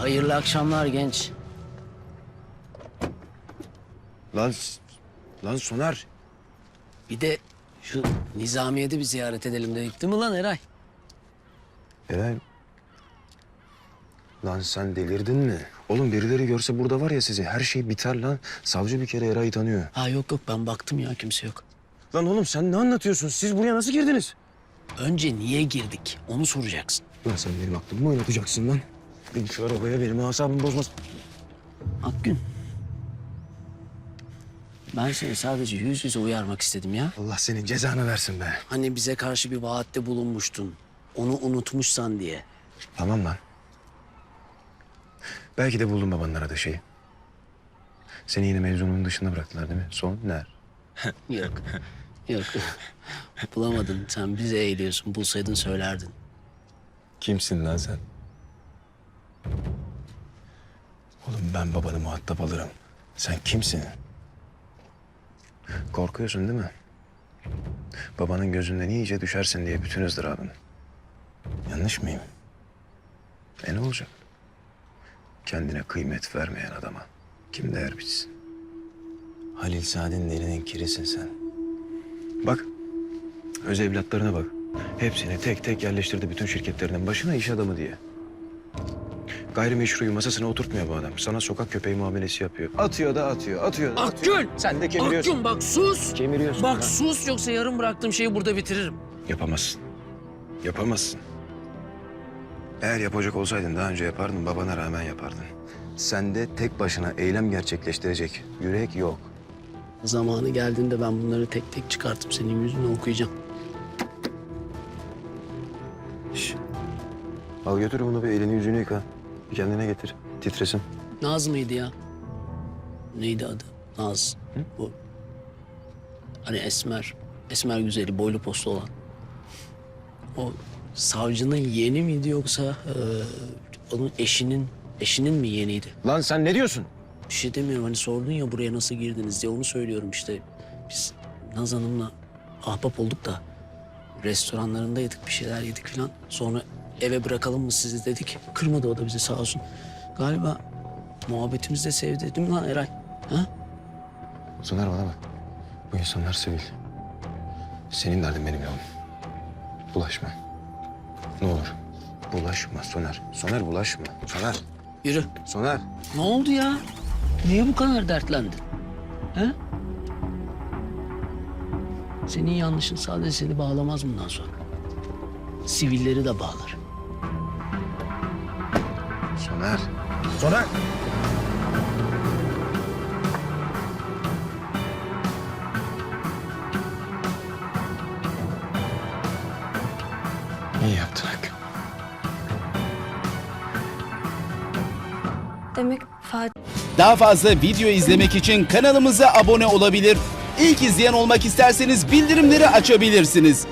Hayırlı akşamlar genç. Lan, lan Soner. Bir de şu Nizamiye'de bir ziyaret edelim dedik değil mi lan Eray? Eray. Lan sen delirdin mi? Oğlum birileri görse burada var ya sizi her şey biter lan. Savcı bir kere Eray'ı tanıyor. Ha yok yok ben baktım ya kimse yok. Lan oğlum sen ne anlatıyorsun? Siz buraya nasıl girdiniz? Önce niye girdik onu soracaksın. Lan sen benim aklımı mı oynatacaksın lan? Bin şu arabaya benim asabımı bozmaz. Akgün. Ben seni sadece yüz yüze uyarmak istedim ya. Allah senin cezanı versin be. Hani bize karşı bir vaatte bulunmuştun. Onu unutmuşsan diye. Tamam lan. Belki de buldum babanın aradığı şeyi. Seni yine mevzunun dışında bıraktılar değil mi? Soner. Yok. Yok. Bulamadın. Sen bize eğiliyorsun. Bulsaydın söylerdin. Kimsin lan sen? Oğlum ben babanı muhatap alırım. Sen kimsin? Korkuyorsun değil mi? Babanın gözünden iyice düşersin diye bütün ızdırabın. Yanlış mıyım? E ne olacak? Kendine kıymet vermeyen adama kim değer bitsin? Halil Saad'in elinin kirisin sen. Bak, öz evlatlarına bak. Hepsini tek tek yerleştirdi bütün şirketlerinin başına iş adamı diye. Gayrimeşruyu masasına oturtmuyor bu adam. Sana sokak köpeği muamelesi yapıyor. Atıyor da atıyor, atıyor da atıyor. Akgün! Sen de kemiriyorsun. Akgün bak sus! Kemiriyorsun. Bak lan. sus yoksa yarım bıraktığım şeyi burada bitiririm. Yapamazsın. Yapamazsın. Eğer yapacak olsaydın daha önce yapardın, babana rağmen yapardın. Sende tek başına eylem gerçekleştirecek yürek yok. Zamanı geldiğinde ben bunları tek tek çıkartıp senin yüzüne okuyacağım. Şş. Al götür bunu bir elini yüzünü yıka. Bir kendine getir. Titresin. Naz mıydı ya? Neydi adı? Naz. Bu. Hani Esmer. Esmer güzeli, boylu postlu olan. O savcının yeğeni miydi yoksa eee, onun eşinin eşinin mi yeğeniydi? Lan sen ne diyorsun? Bir şey demiyorum hani sordun ya buraya nasıl girdiniz diye onu söylüyorum işte. Biz Naz Hanım'la ahbap olduk da restoranlarında yedik bir şeyler yedik falan. Sonra eve bırakalım mı sizi dedik. Kırmadı o da bizi sağ olsun. Galiba muhabbetimizi de sevdi değil mi lan Eray? Ha? Soner bana bak. Bu insanlar sivil. Senin derdin benim yolum. Bulaşma. Ne olur. Bulaşma Soner. Soner bulaşma. Soner. Yürü. Soner. Ne oldu ya? Niye bu kadar dertlendin? Ha? Senin yanlışın sadece seni bağlamaz bundan sonra. Sivilleri de bağlar. Soner. Soner. İyi yaptın Hakkı. Demek Fatih Daha fazla video izlemek için kanalımıza abone olabilir. İlk izleyen olmak isterseniz bildirimleri açabilirsiniz.